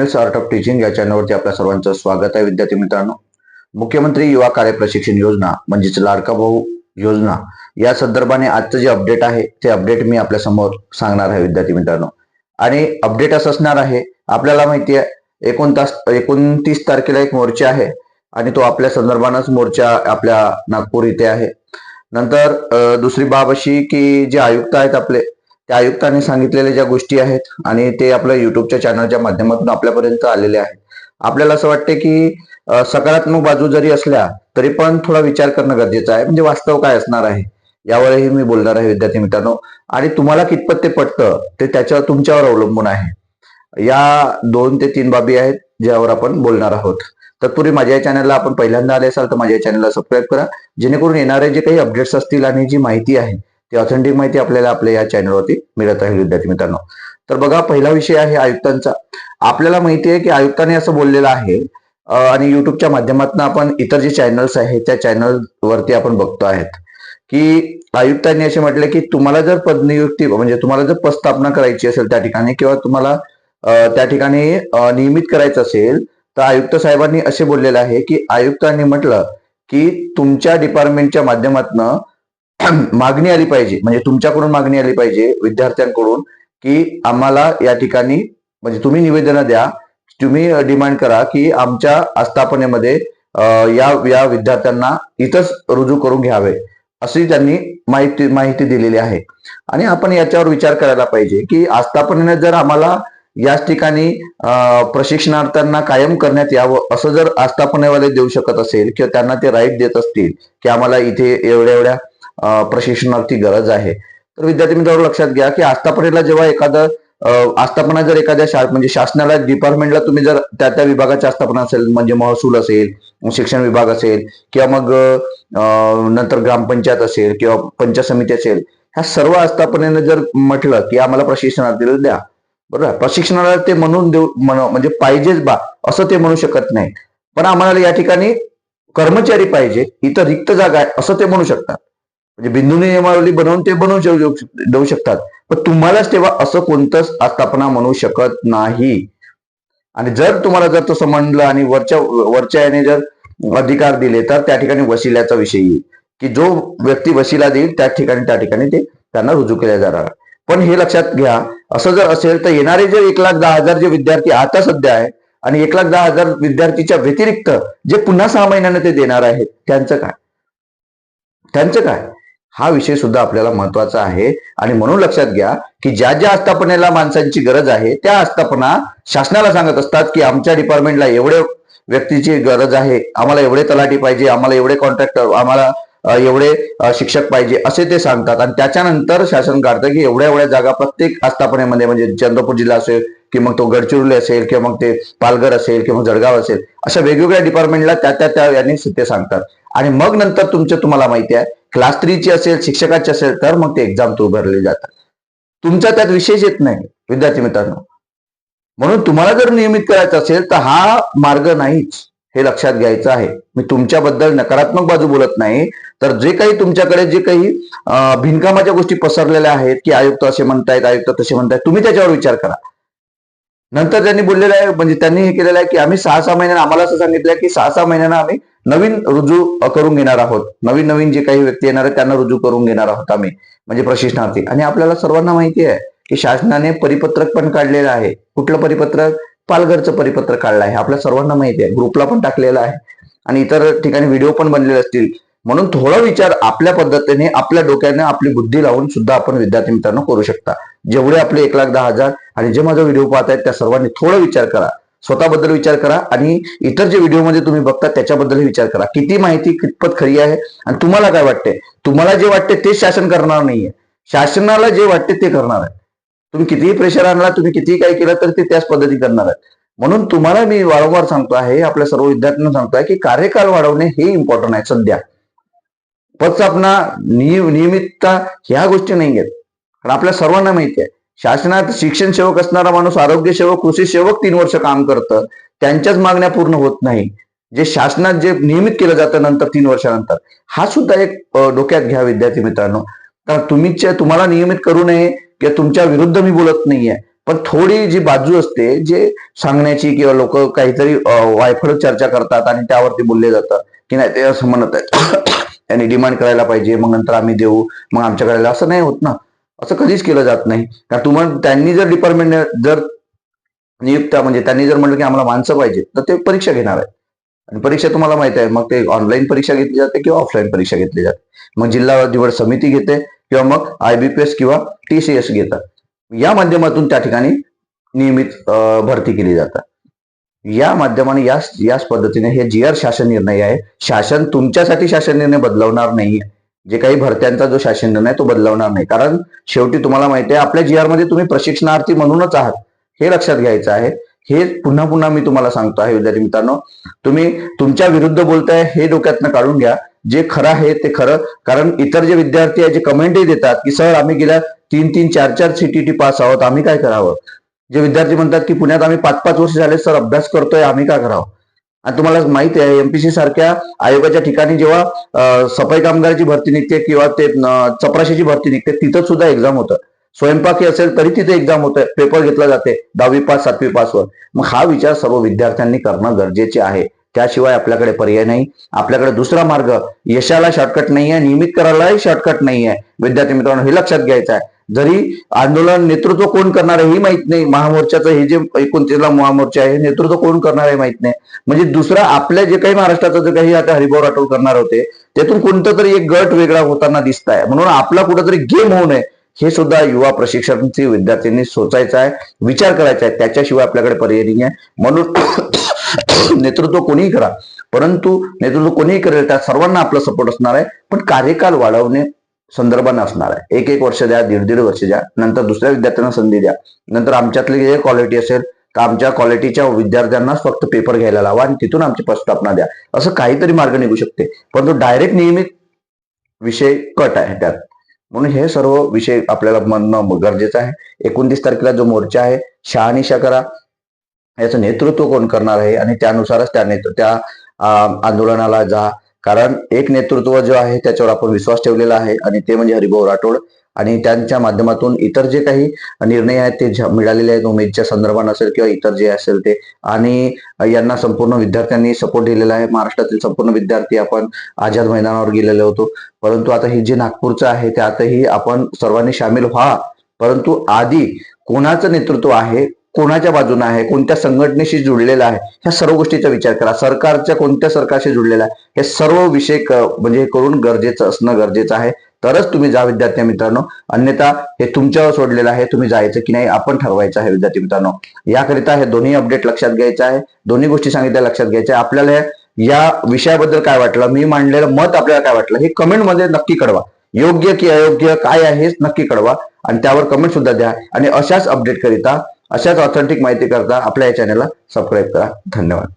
News art of teaching या चॅनलवरती आपल्या सर्वांचं स्वागत आहे. विद्यार्थी मित्रांनो मुख्यमंत्री युवा कार्य प्रशिक्षण योजना म्हणजेच लाडका भाऊ योजना या संदर्भाने आजचं जे अपडेट आहे ते अपडेट मी आपल्यासमोर सांगणार आहे विद्यार्थी मित्रांनो. आणि अपडेट असं असणार आहे आपल्याला माहिती आहे एकोणतास एकोणतीस तारखेला एक मोर्चा आहे आणि तो आपल्या संदर्भानंच मोर्चा आपल्या नागपूर इथे आहे. नंतर दुसरी बाब अशी की जे आयुक्त आहेत आपले त्या आयुक्तांनी सांगितलेल्या ज्या गोष्टी आहेत आणि ते आपल्या युट्यूबच्या चॅनलच्या माध्यमातून आपल्यापर्यंत आलेले आहेत. आपल्याला असं वाटते की सकारात्मक बाजू जरी असल्या तरी पण थोडा विचार करणं गरजेचं आहे. म्हणजे वास्तव काय असणार आहे? यावरही मी बोलणार आहे विद्यार्थी मित्रांनो. आणि तुम्हाला कितपत ते पटतं ते त्याच्यावर तुमच्यावर अवलंबून आहे. या दोन ते तीन बाबी आहेत ज्यावर आपण बोलणार आहोत. तत्पूर्वी माझ्या या चॅनलला आपण पहिल्यांदा आले असाल तर माझ्या चॅनलला सबस्क्राईब करा. जेणेकरून येणारे जे काही अपडेट्स असतील आणि जी माहिती आहे ती ऑथेंटिक माहिती आपल्याला आपल्या या चॅनलवरती मिळत आहे विद्यार्थी मित्रांनो. तर बघा पहिला विषय आहे आयुक्तांचा. आपल्याला माहिती आहे की आयुक्तांनी असं बोललेलं आहे आणि युट्यूबच्या माध्यमातून आपण इतर जे चॅनल्स आहेत त्या चॅनल वरती आपण बघतो आहेत की आयुक्तांनी असे म्हटले की तुम्हाला जर पदनियुक्ती म्हणजे तुम्हाला जर पदस्थापना करायची असेल त्या ठिकाणी किंवा तुम्हाला त्या ठिकाणी नियमित करायचं असेल तर आयुक्त साहेबांनी असे बोललेलं आहे की आयुक्तांनी म्हटलं की तुमच्या डिपार्टमेंटच्या माध्यमातनं मागणी आली पाहिजे. म्हणजे तुमच्याकडून मागणी आली पाहिजे विद्यार्थ्यांकडून की आम्हाला या ठिकाणी म्हणजे तुम्ही निवेदन द्या तुम्ही डिमांड करा की आमच्या आस्थापनेमध्ये या या विद्यार्थ्यांना इथंच रुजू करून घ्यावे अशी त्यांनी माहिती माहिती दिलेली आहे. आणि आपण याच्यावर विचार करायला पाहिजे की आस्थापनेने जर आम्हाला याच ठिकाणी प्रशिक्षणार्थ्यांना कायम करण्यात यावं असं जर आस्थापनेवाले देऊ शकत असेल किंवा त्यांना ते राईट देत असतील की आम्हाला इथे एवढ्या एवढ्या प्रशिक्षणार्थी गरज आहे. तर विद्यार्थी मित्रांनो लक्षात घ्या की आस्थापनेला जेव्हा एखादं आस्थापना जर एखाद्या शा म्हणजे शासनाला डिपार्टमेंटला तुम्ही जर त्या त्या विभागाची आस्थापना असेल म्हणजे महसूल असेल शिक्षण विभाग असेल किंवा मग नंतर ग्रामपंचायत असेल किंवा पंचायत समिती असेल ह्या सर्व आस्थापनेने जर म्हटलं की आम्हाला प्रशिक्षणार्थीला द्या. बरोबर? प्रशिक्षणाला ते म्हणून देऊ म्हण- म्हणजे पाहिजेच बा असं ते म्हणू शकत नाही. पण आम्हाला या ठिकाणी कर्मचारी पाहिजे इथं रिक्त जागा आहे असं ते म्हणू शकतात. म्हणजे बिंदू नियमावली बनवून ते बनवू देऊ शकतात. पण तुम्हालाच तेव्हा असं कोणतंच आस्थापना म्हणू शकत नाही. आणि जर तुम्हाला जर तसं म्हणलं आणि वरच्या वरच्या याने जर अधिकार दिले तर त्या ठिकाणी वशिल्याचा विषय येईल. की जो व्यक्ती वशिला देईल त्या ठिकाणी त्या ठिकाणी ते त्यांना रुजू केल्या जाणार. पण हे लक्षात घ्या असं जर असेल तर येणारे जे एक लाख दहा हजार जे विद्यार्थी आता सध्या आहे आणि एक लाख दहा हजार विद्यार्थीच्या व्यतिरिक्त जे पुन्हा सहा महिन्याने ते देणार आहेत त्यांचं काय? त्यांचं काय? हा विषय सुद्धा आपल्याला महत्त्वाचा आहे. आणि म्हणून लक्षात घ्या की ज्या ज्या आस्थापनेला माणसांची गरज आहे त्या आस्थापना शासनाला सांगत असतात की आमच्या डिपार्टमेंटला एवढे व्यक्तीची गरज आहे आम्हाला एवढे तलाठी पाहिजे आम्हाला एवढे कॉन्ट्रॅक्टर आम्हाला एवढे शिक्षक पाहिजे असे ते सांगतात. आणि त्याच्यानंतर शासन काढतं की एवढ्या एवढ्या जागा प्रत्येक आस्थापनेमध्ये म्हणजे चंद्रपूर जिल्हा असेल की मग तो गडचिरोली असेल किंवा मग ते पालघर असेल किंवा जळगाव असेल अशा वेगवेगळ्या डिपार्टमेंटला त्या त्या त्या यांनी ते सांगतात. आणि मग नंतर तुमचं तुम्हाला माहिती आहे क्लास थ्रीची असेल शिक्षकाची असेल तर मग ते एक्झाम तो भरले जातात. तुमचा त्यात विशेष येत नाही विद्यार्थी मित्रांनो. म्हणून तुम्हाला जर नियमित करायचं असेल तर हा मार्ग नाहीच हे लक्षात घ्यायचं आहे. मी तुमच्याबद्दल नकारात्मक बाजू बोलत नाही तर जे काही तुमच्याकडे जे काही भिनकामाच्या गोष्टी पसरलेल्या आहेत की आयुक्त असे म्हणतायत आयुक्त तसे म्हणतायत तुम्ही त्याच्यावर विचार करा. नंतर त्यांनी बोललेलं आहे म्हणजे त्यांनी हे केलेलं आहे की आम्ही सहा सहा महिन्यांना आम्हाला असं सांगितलं की सहा सहा महिन्यांना आम्ही नवीन रुजू करून घेणार आहोत. नवीन नवीन जे काही व्यक्ती येणार आहेत त्यांना रुजू करून घेणार आहोत आम्ही म्हणजे प्रशिक्षणार्थी. आणि आपल्याला सर्वांना माहिती आहे की शासनाने परिपत्रक पण काढलेलं आहे. कुठलं परिपत्रक? पालघरचं परिपत्रक काढलं आहे. आपल्या सर्वांना माहिती आहे. ग्रुपला पण टाकलेलं आहे. आणि इतर ठिकाणी व्हिडिओ पण बनलेले असतील. म्हणून थोडा विचार आपल्या पद्धतीने आपल्या डोक्याने आपली बुद्धी लावून सुद्धा आपण विद्यार्थी मित्रांनो करू शकता. जेवढे आपले एक लाख दहा हजार आणि जे माझा व्हिडिओ पाहत आहेत त्या सर्वांनी थोडा विचार करा. स्वतःबद्दल विचार करा आणि इतर जे व्हिडिओमध्ये तुम्ही बघता त्याच्याबद्दल विचार करा. किती माहिती कितपत खरी आहे आणि तुम्हाला काय वाटते तुम्हाला जे वाटते तेच शासन करणार नाहीये. शासनाला जे वाटते ते करणार आहे तुम्ही कितीही प्रेशर आणला तुम्ही कितीही काही केलं तर ते त्याच पद्धती करणार आहेत. म्हणून तुम्हाला मी वारंवार सांगतो आहे आपल्या सर्व विद्यार्थ्यांना सांगतो आहे की कार्यकाळ वाढवणे हे इम्पॉर्टंट आहे सध्या. पदस्थापना निय नियमितता ह्या गोष्टी नाही आहेत कारण आपल्या सर्वांना माहिती आहे शासनात शिक्षण सेवक असणारा माणूस आरोग्य सेवक कृषी सेवक तीन वर्ष काम करतं. त्यांच्याच मागण्या पूर्ण होत नाही. जे शासनात जे नियमित केलं जातं नंतर तीन वर्षानंतर हा सुद्धा एक डोक्यात घ्या विद्यार्थी मित्रांनो. कारण तुम्हीच्या तुम्हाला नियमित करू नये किंवा तुमच्या विरुद्ध मी बोलत नाहीये पण थोडी जी बाजू असते जे सांगण्याची किंवा लोक काहीतरी वायफळ चर्चा करतात आणि त्यावरती बोलले जातं की नाही ते असं म्हणत आहेत. त्यांनी डिमांड करायला पाहिजे मग नंतर आम्ही देऊ मग आमच्याकडे असं नाही होत ना. असं कधीच केलं जात नाही. कारण तुम्हाला त्यांनी जर डिपार्टमेंट जर नियुक्त्या म्हणजे त्यांनी जर म्हटलं की आम्हाला माणसं पाहिजे तर ते परीक्षा घेणार आहे आणि परीक्षा तुम्हाला माहिती आहे मग ते ऑनलाईन परीक्षा घेतली जाते किंवा ऑफलाईन परीक्षा घेतली जाते. मग जिल्हा निवड समिती घेते किंवा मग आयबीपीएस किंवा टीसीएस घेतात. या माध्यमातून त्या ठिकाणी नियमित भरती केली जातात. या माध्यमाने याच याच पद्धतीने हे जी आर शासन निर्णय आहे शासन तुमच्यासाठी शासन निर्णय बदलवणार नाहीये. जे काही भरत्यांचा जो शासन निर्णय आहे तो बदलवणार नाही. कारण शेवटी तुम्हाला माहिती आहे आपल्या जी आरमध्ये तुम्ही प्रशिक्षणार्थी म्हणूनच आहात. हे लक्षात घ्यायचं आहे. हे पुन्हा पुन्हा मी तुम्हाला सांगतो आहे विद्यार्थी मित्रांनो. तुम्ही तुमच्या विरुद्ध बोलताय हे डोक्यातनं काढून घ्या. जे खरं आहे ते खरं. कारण इतर जे विद्यार्थी आहे जे कमेंटही देतात की सर आम्ही गेल्या तीन तीन चार चार सीटीटी पास आहोत. आम्ही काय करावं? जे विद्यार्थी म्हणतात की पुण्यात आम्ही पाच पाच वर्ष झाले सर अभ्यास करतोय. आम्ही काय करावं? आणि तुम्हाला माहीत आहे एमपीसी सारख्या आयोगाच्या ठिकाणी जेव्हा सफाई कामगाराची भरती निघते किंवा ते चपराशीची भरती निघते तिथं सुद्धा एक्झाम होतं. स्वयंपाकी असेल तरी तिथे एक्झाम होतं पेपर घेतला जाते दहावी पास सातवी पासवर. मग हा विचार सर्व विद्यार्थ्यांनी करणं गरजेचे आहे. त्याशिवाय आपल्याकडे पर्याय नाही. आपल्याकडे दुसरा मार्ग यशाला शॉर्टकट नाही आहे नियमित करायलाही शॉर्टकट नाही आहे विद्यार्थी मित्रांनो हे लक्षात घ्यायचं आहे. जरी आंदोलन नेतृत्व कोण करणार आहे हे माहीत नाही. महामोर्चाचं हे जे एकोणतीसला महामोर्चा आहे नेतृत्व कोण करणार आहे माहीत नाही. म्हणजे दुसरा आपल्या जे काही महाराष्ट्राचं जे काही आता हरिभाऊ राठोड करणार होते त्यातून कोणतं तरी एक गट वेगळा होताना दिसत आहे म्हणून आपला कुठंतरी गेम होऊ नये. हे सुद्धा युवा प्रशिक्षणार्थी विद्यार्थ्यांनी सोचायचं आहे विचार करायचा आहे. त्याच्याशिवाय आपल्याकडे पर्याय नाही आहे म्हणून नेतृत्व कोणीही करा. परंतु नेतृत्व कोणीही करेल त्या सर्वांना आपला सपोर्ट असणार आहे. पण कार्यकाल वाढवणे संदर्भाने असणार आहे. एक एक वर्ष द्या दीड दीड वर्ष द्या. नंतर दुसऱ्या विद्यार्थ्यांना संधी द्या. नंतर आमच्यातली जे क्वालिटी असेल तर आमच्या क्वालिटीच्या विद्यार्थ्यांनाच फक्त पेपर घ्यायला लावा आणि तिथून आमची प्रस्थापना द्या. असं काहीतरी मार्ग निघू शकते. परंतु डायरेक्ट नियमित विषय कट आहे त्यात. म्हणून हे सर्व विषय आपल्याला म्हणणं गरजेचं आहे. एकोणतीस तारखेला जो मोर्चा आहे शहानिशा करा. याचं नेतृत्व कोण करणार आहे? आणि त्यानुसारच त्या नेतृत्व त्या आंदोलनाला जा. कारण एक नेतृत्व जो आहे त्याच्यावर आपण विश्वास ठेवलेला आहे. आणि ते म्हणजे हरिभाऊ राठोड. आणि त्यांच्या माध्यमातून इतर जे काही निर्णय आहेत ते झ- मिळालेले आहेत उमेदच्या संदर्भात असेल किंवा इतर जे असेल ते. आणि यांना संपूर्ण विद्यार्थ्यांनी सपोर्ट दिलेला आहे. महाराष्ट्रातील संपूर्ण विद्यार्थी आपण आझाद मैदानावर गेलेलो होतो. परंतु आता हे जे नागपूरचं आहे त्यातही आपण सर्वांनी सामील व्हा. परंतु आधी कोणाचं नेतृत्व आहे कोणाच्या बाजूने आहे कोणत्या संघटनेशी जुडलेला आहे ह्या सर्व गोष्टीचा विचार करा. सरकारच्या कोणत्या सरकारशी जुडलेला आहे हे सर्व विषय म्हणजे करून गरजेचं असणं गरजेचं आहे. तरच तुम्ही जा विद्यार्थी मित्रांनो. अन्यथा हे तुमच्यावर सोडलेलं आहे तुम्ही जायचं की नाही आपण ठरवायचं आहे विद्यार्थी मित्रांनो. याकरिता हे दोन्ही अपडेट लक्षात घ्यायचं आहे दोन्ही गोष्टी सांगितल्या लक्षात घ्यायच्या आपल्याला या विषयाबद्दल काय वाटलं मी मांडलेलं मत आपल्याला काय वाटलं हे कमेंटमध्ये नक्की कळवा. योग्य की अयोग्य काय आहे हेच नक्की कळवा. आणि त्यावर कमेंट सुद्धा द्या. आणि अशाच अपडेट करिता अशाच ऑथेंटिक माहिती करता आपल्या या चॅनलला सबस्क्राईब करा. धन्यवाद.